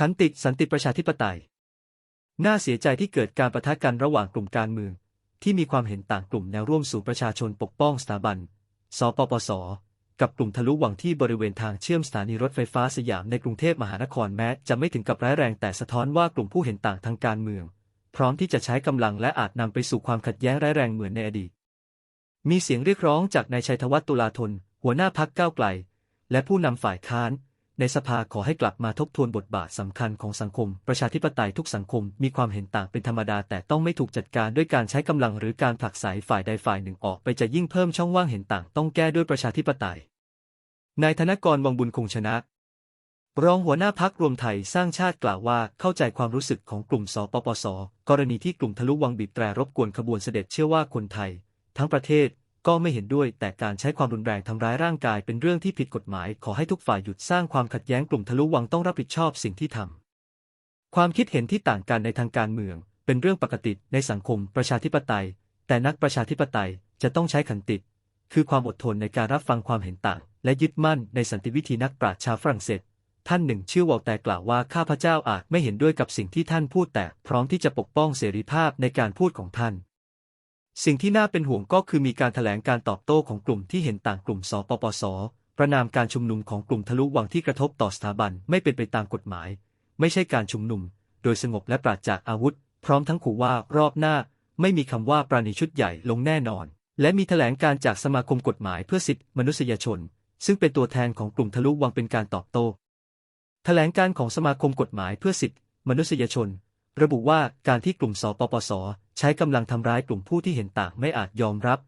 ขันติสันติประชาธิปไตย น่าเสียใจที่เกิดการประทะกันระหว่างกลุ่มการเมือง ที่มีความเห็นต่างกลุ่มแนวร่วมสู่ประชาชนปกป้องสถาบัน สปปส กับกลุ่มทะลุหวังที่บริเวณทางเชื่อมสถานีรถไฟฟ้าสยามในกรุงเทพมหานครแม้จะไม่ถึงกับร้ายแรงแต่สะท้อนว่ากลุ่มผู้เห็นต่างทางการเมือง พร้อมที่จะใช้กำลังและอาจนำไปสู่ความขัดแย้งร้ายแรงเหมือนในอดีต มีเสียงเรียกร้องจากนายชัยธวัฒน์ตุลาธนหัวหน้าพักก้าวไกล และผู้นำฝ่ายค้าน ในสภาขอให้กลับมาทบทวนบทบาทสำคัญของสังคม ประชาธิปไตยทุกสังคมมีความเห็นต่างเป็นธรรมดา แต่ต้องไม่ถูกจัดการด้วยการใช้กำลังหรือการผลักไสฝ่ายใดฝ่ายหนึ่งออกไปจะยิ่งเพิ่มช่องว่างเห็นต่างต้องแก้ด้วยประชาธิปไตย นายธนกรวังบุญคงชนะ รองหัวหน้าพักรวมไทยสร้างชาติกล่าวว่าเข้าใจความรู้สึกของกลุ่มสปปส กรณีที่กลุ่มทะลุวังบีบแตรรบกวนขบวนเสด็จเชื่อว่าคนไทย ทั้งประเทศ ก็ไม่เห็นด้วย แต่การใช้ความรุนแรงทำร้ายร่างกายเป็นเรื่องที่ผิดกฎหมาย ขอให้ทุกฝ่ายหยุดสร้างความขัดแย้งกลุ่มทะลุวังต้องรับผิดชอบสิ่งที่ทำความคิดเห็นที่ต่างกันในทางการเมือง เป็นเรื่องปกติในสังคมประชาธิปไตย แต่นักประชาธิปไตยจะต้องใช้ขันติคือความอดทนในการรับฟังความเห็นต่าง และยึดมั่นในสันติวิธีนักปราชญ์ชาวฝรั่งเศสท่านหนึ่งชื่อวอลแต่กล่าวว่าข้าพเจ้าอาจไม่เห็นด้วยกับสิ่งที่ท่านพูดแต่พร้อมที่จะปกป้องเสรีภาพในการพูดของท่าน สิ่งที่น่าเป็นห่วงก็คือมีการแถลงการตอบโต้ของกลุ่มที่เห็นต่างกลุ่มสปปส ประนามการชุมนุมของกลุ่มทะลุวังที่กระทบต่อสถาบันไม่เป็นไปตามกฎหมาย ไม่ใช่การชุมนุม โดยสงบและปราศจากอาวุธ พร้อมทั้งขู่ว่ารอบหน้า ไม่มีคำว่าปราณีชุดใหญ่ลงแน่นอน และมีแถลงการจากสมาคมกฎหมายเพื่อสิทธิมนุษยชน ซึ่งเป็นตัวแทนของกลุ่มทะลุวังเป็นการตอบโต้แถลงการของสมาคมกฎหมายเพื่อสิทธิมนุษยชน ระบุว่าการที่กลุ่มสปปส ใช้กำลังทำร้ายกลุ่มผู้ที่เห็นต่างไม่อาจยอมรับ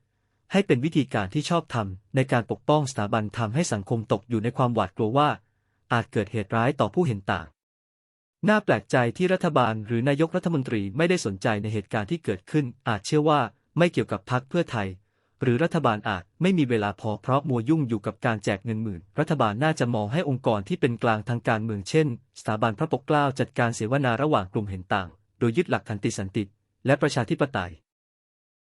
ให้เป็นวิธีการที่ชอบธรรมในการปกป้องสถาบันทำให้สังคมตกอยู่ในความหวาดกลัวว่า อาจเกิดเหตุร้ายต่อผู้เห็นต่าง น่าแปลกใจที่รัฐบาลหรือนายกรัฐมนตรีไม่ได้สนใจในเหตุการณ์ที่เกิดขึ้น อาจเชื่อว่าไม่เกี่ยวกับพรรคเพื่อไทย หรือรัฐบาลอาจไม่มีเวลาพอเพราะมัวยุ่งอยู่กับการแจกเงินหมื่น รัฐบาลน่าจะมองให้องค์กรที่เป็นกลางทางการเมืองเช่น สถาบันพระปกเกล้าจัดการเสวนาระหว่างกลุ่มเห็นต่าง โดยยึดหลักขันติสันติ และประชาธิปไตย